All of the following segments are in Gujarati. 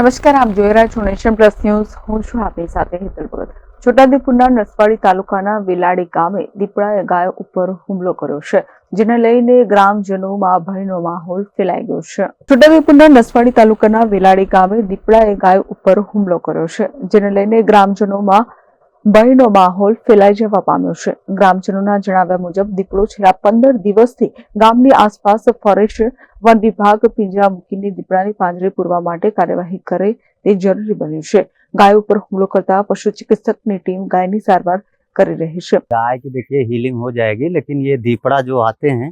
નમસ્કાર આપ જોઈ રહ્યા છો નેશન પ્લસ ન્યૂઝ હું છું આપની સાથે હેતલ ભગત છોટાઉદેપુરના નસવાડી તાલુકાના વેલાડી ગામે દીપડાએ ગાયો ઉપર હુમલો કર્યો છે જેને લઈને ગ્રામજનોમાં ભયનો માહોલ ફેલાઈ ગયો છે છોટાદીપુરના નસવાડી તાલુકાના વેલાડી ગામે દીપડાએ ગાય ઉપર હુમલો કર્યો છે જેને લઈને ગ્રામજનોમાં બાયનો માહોલ ફેલાઈ જવા પામ્યો છે ગ્રામજનોના જણાવ્યા મુજબ દીપડો છેલ્લા 15 દિવસથી ગામની આસપાસ ફોરેસ્ટ વન વિભાગ પિંજા મૂકીને દીપડાને પાંજરામાં ભરવા માટે કાર્યવાહી કરે તે જરૂરી બની છે ગાય ઉપર હુમલો કરતા પશુચિકિત્સકની ટીમ ગાયની સારવાર કરી રહી છે ગાય કે દેખીએ હીલિંગ થઈ જશે લેકિન યે દીપડા જો आते हैं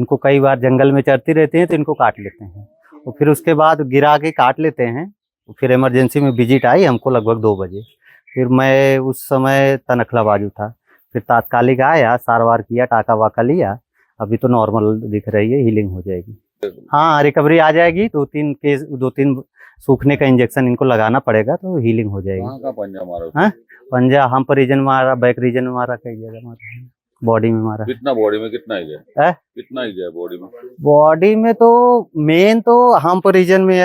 इनको कई बार जंगल में चरते रहते हैं तो इनको काट लेते हैं वो फिर उसके बाद गिरा के काट लेते हैं फिर इमरजेंसी में विजिट आई हमको लगभग 2:00 बजे फिर मैं उस समय तनखला बाजू था फिर तात्कालिक आया सार वार किया टाका वाका लिया अभी तो नॉर्मल दिख रही है हीलिंग हो जाएगी हाँ रिकवरी आ जाएगी दो तीन के दो तीन सूखने का इंजेक्शन इनको लगाना पड़ेगा तो हीलिंग हो जाएगी का पंजा मारा हाँ? पंजा हम पर रीजन मारा बैक रीजन मारा कई जगह मारा बॉडी में मारा कितना बॉडी में कितना ही है कितना ही है बॉडी में बॉडी में तो मेन तो हम पर रीजन में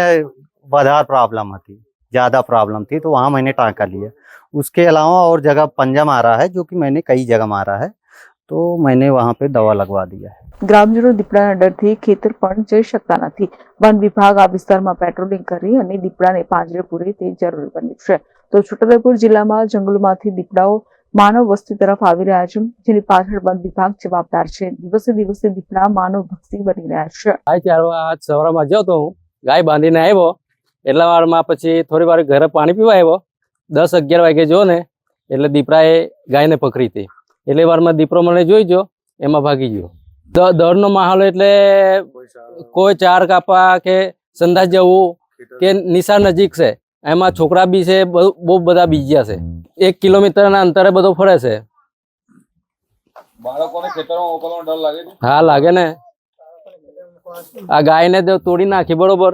बाधार प्रॉब्लम आती જ્યાદા પ્રોબ્લેમ થી તો આ મેને ટાક કા લીયા. ઉસકે અલાવા ઓર જગ્યા પંજામ આરા હે જો કે મેને કઈ જગ્યા માં આરા હે. તો મેને વહા પે દવા લગવા દિયા હે. ગ્રામ જરૂર દીપડા ડર થી ખેતર પંજે શકતા ન હતી. বন વિભાગ આ વિસ્તાર માં પેટ્રોલિંગ કરી અને દીપડા ને પાંજે પૂરે તે જરૂર બની છે. તો છોટા ઉદેપુર જિલ્લા માં જંગલ માંથી દીપડાઓ માનવ વસ્તી તરફ આવી રહ્યા છે. જિલી પશુ વિભાગ જવાબદાર છે. દિવસ થી દિવસ થી દીપડા માનવ ભક્ષી બની રહ્યા છે. આ ચારો આજ સવારે માં જાવ તો હું ગાય બાંધીને આવો. એટલા વારમાં પછી થોડી વાર ઘરે પાણી પીવા આવ્યો દસ અગિયાર વાગે જો ને એટલે દીપડાએ ગાયને પકડી હતી એટલે વારમાં દીપડો મને જોઈ ગયો એમાં ભાગી ગયો દરનો માહોલ એટલે કોઈ ચાર કાપા કે સંદાસ જવું કે નિશા નજીક છે એમાં છોકરા બી છે બહુ બધા બીજ્યા છે એક કિલોમીટરના અંતરે બધો ફરે છે હા લાગે ને આ ગાય ને તોડી નાખી બરોબર